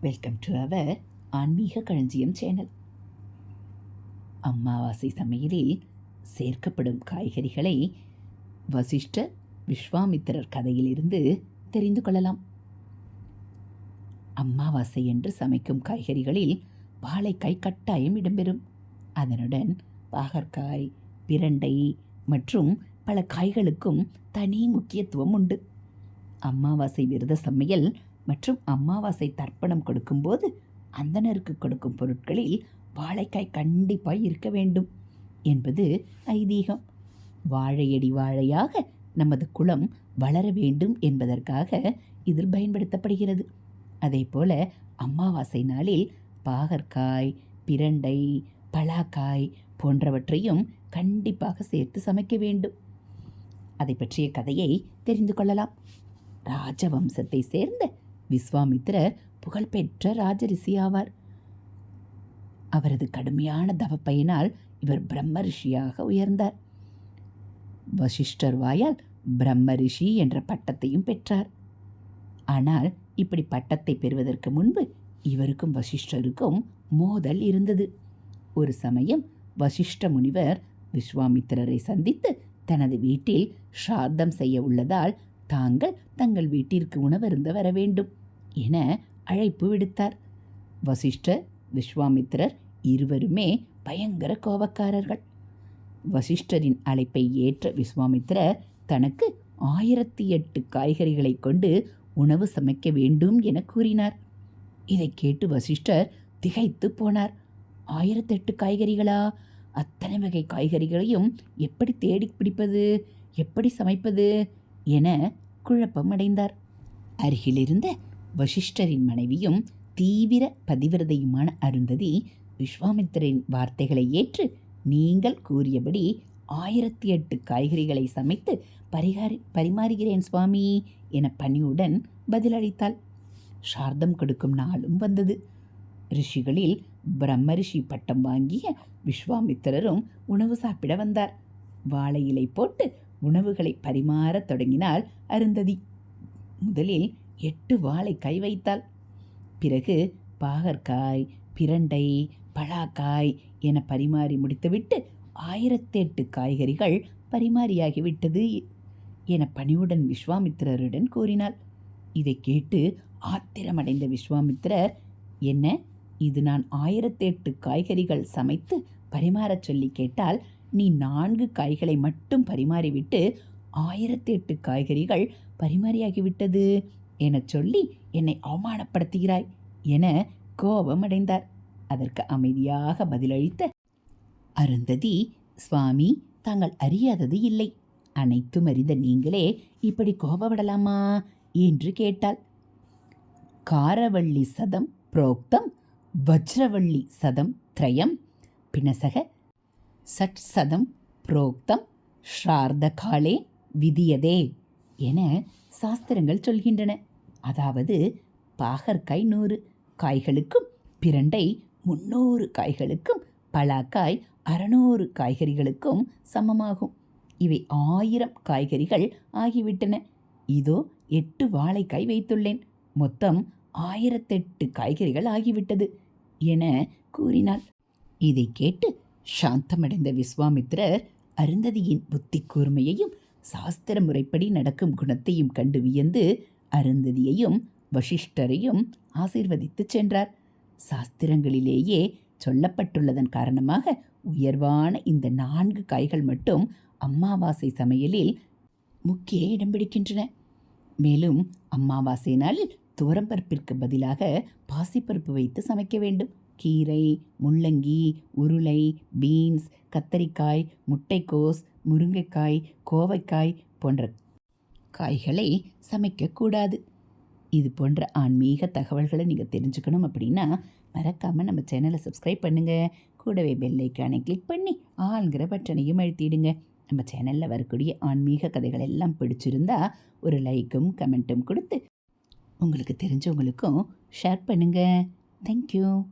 Welcome to our ஆன்மீக களஞ்சியம் channel அமாவாசை சமையலில் சேர்க்கப்படும் காய்கறிகளை வசிஷ்ட விஸ்வாமித்திரர் கதையிலிருந்து தெரிந்து கொள்ளலாம். அமாவாசை என்று சமைக்கும் காய்கறிகளில் வாழைக்காய் கட்டாயம் இடம்பெறும். அதனுடன் பாகற்காய் பிரண்டை மற்றும் பல காய்களுக்கும் தனி முக்கியத்துவம் உண்டு. அமாவாசை விரத சமையல் மற்றும் அமாவாசை தர்ப்பணம் கொடுக்கும்போது அந்தணருக்கு கொடுக்கும் பொருட்களில் வாழைக்காய் கண்டிப்பாய் இருக்க வேண்டும் என்பது ஐதீகம். வாழையடி வாழையாக நமது குளம் வளர வேண்டும் என்பதற்காக இதில் பயன்படுத்தப்படுகிறது. அதே போல அமாவாசை நாளில் பாகற்காய் பிரண்டை பலாக்காய் போன்றவற்றையும் கண்டிப்பாக சேர்த்து சமைக்க வேண்டும். அதை பற்றிய கதையை தெரிந்து கொள்ளலாம். ராஜவம்சத்தை சேர்ந்த விஸ்வாமித்திரர் புகழ்பெற்ற ராஜரிஷி ஆவார். அவரது கடுமையான தவப்பையினால் இவர் பிரம்ம ரிஷியாக உயர்ந்தார். வசிஷ்டர் வாயால் பிரம்ம ரிஷி என்ற பட்டத்தையும் பெற்றார். ஆனால் இப்படி பட்டத்தை பெறுவதற்கு முன்பு இவருக்கும் வசிஷ்டருக்கும் மோதல் இருந்தது. ஒரு சமயம் வசிஷ்ட முனிவர் விஸ்வாமித்திரரை சந்தித்து தனது வீட்டில் ஸ்ராத்தம் செய்ய உள்ளதால் தாங்கள் தங்கள் வீட்டிற்கு உணவருந்த வர வேண்டும். என அழைப்பு விடுத்தார். வசிஷ்டர் விஸ்வாமித்திரர் இருவருமே பயங்கர கோபக்காரர்கள். வசிஷ்டரின் அழைப்பை ஏற்ற விஸ்வாமித்திரர் தனக்கு ஆயிரத்தி எட்டு காய்கறிகளை கொண்டு உணவு சமைக்க வேண்டும் என கூறினார். இதை கேட்டு வசிஷ்டர் திகைத்து போனார். ஆயிரத்தெட்டு காய்கறிகளா? அத்தனை வகை காய்கறிகளையும் எப்படி தேடி பிடிப்பது? எப்படி சமைப்பது? என குழப்பம் அடைந்தார். அருகிலிருந்த வசிஷ்டரின் மனைவியும் தீவிர பதிவிரதையுமான அருந்ததி விஸ்வாமித்திரின் வார்த்தைகளை ஏற்று நீங்கள் கூறியபடி ஆயிரத்தி எட்டு காய்கறிகளை சமைத்து பரிகாரி பரிமாறுகிறேன் சுவாமி என பணியுடன் பதிலளித்தாள். சார்தம் கொடுக்கும் நாளும் வந்தது. ரிஷிகளில் பிரம்மரிஷி பட்டம் வாங்கிய விஸ்வாமித்திரரும் உணவு சாப்பிட வந்தார். வாழை இலை போட்டு உணவுகளை பரிமாறத் தொடங்கினாள் அருந்ததி. முதலில் எட்டு வாளை கை வைத்தாள். பிறகு பாகற்காய் பிரண்டை பலாக்காய் என பரிமாறி முடித்துவிட்டு ஆயிரத்தெட்டு காய்கறிகள் பரிமாறியாகிவிட்டது என பணிவுடன் விஸ்வாமித்திரருடன் கூறினாள். இதை கேட்டு ஆத்திரமடைந்த விஸ்வாமித்திரர் என்ன இது நான் ஆயிரத்தெட்டு காய்கறிகள் சமைத்து பரிமாறச் சொல்லி கேட்டால் நீ நான்கு காய்களை மட்டும் பரிமாறிவிட்டு ஆயிரத்தெட்டு காய்கறிகள் பரிமாறியாகிவிட்டது? எனச் சொல்லி என்னை அவமானப்படுத்துகிறாய் என கோபமடைந்தார். அதற்கு அமைதியாக பதிலளித்த அருந்ததி சுவாமி தாங்கள் அறியாதது இல்லை. அனைத்தும் அறிந்த நீங்களே இப்படி கோபப்படலாமா? என்று கேட்டாள். காரவள்ளி சதம் புரோக்தம் வஜ்ரவள்ளி சதம் திரயம் பினசக சட் சதம் புரோக்தம் ஷார்தகாலே விதியதே என சாஸ்திரங்கள் சொல்கின்றன. அதாவது பாகற்காய் நூறு காய்களுக்கும் பிரண்டை முன்னூறு காய்களுக்கும் பலாக்காய் அறநூறு காய்கறிகளுக்கும் சமமாகும். இவை ஆயிரம் காய்கறிகள் ஆகிவிட்டன. இதோ எட்டு வாழைக்காய் வைத்துள்ளேன். மொத்தம் ஆயிரத்தெட்டு காய்கறிகள் ஆகிவிட்டது என கூறினாள். இதை கேட்டு சாந்தமடைந்த விஸ்வாமித்திரர் அருந்ததியின் புத்தி கூர்மையையும் சாஸ்திர முறைப்படி நடக்கும் குணத்தையும் கண்டு வியந்து அருந்ததியையும் வசிஷ்டரையும் ஆசீர்வதித்து சென்றார். சாஸ்திரங்களிலேயே சொல்லப்பட்டுள்ளதன் காரணமாக உயர்வான இந்த நான்கு காய்கள் மட்டும் அம்மாவாசை சமையலில் முக்கிய இடம் பிடிக்கின்றன. மேலும் அம்மாவாசை நாளில் துவரம்பருப்பிற்கு பதிலாக பாசிப்பருப்பு வைத்து சமைக்க வேண்டும். கீரை முள்ளங்கி உருளை பீன்ஸ் கத்தரிக்காய் முட்டைக்கோஸ் முருங்கைக்காய் கோவைக்காய் போன்ற காய்களை சமைக்கக்கூடாது இது போன்ற ஆன்மீக தகவல்களை நீங்கள் தெரிஞ்சுக்கணும் அப்படின்னா மறக்காமல் நம்ம சேனலை சப்ஸ்கிரைப் பண்ணுங்கள் கூடவே பெல்லைக்கானை கிளிக் பண்ணி ஆளுங்கிற பட்டனையும் அழுத்திடுங்க. நம்ம சேனலில் வரக்கூடிய ஆன்மீக கதைகள் எல்லாம் பிடிச்சிருந்தா ஒரு லைக்கும் கமெண்ட்டும் கொடுத்து உங்களுக்கு தெரிஞ்சவங்களுக்கும் ஷேர் பண்ணுங்கள் தேங்க்யூ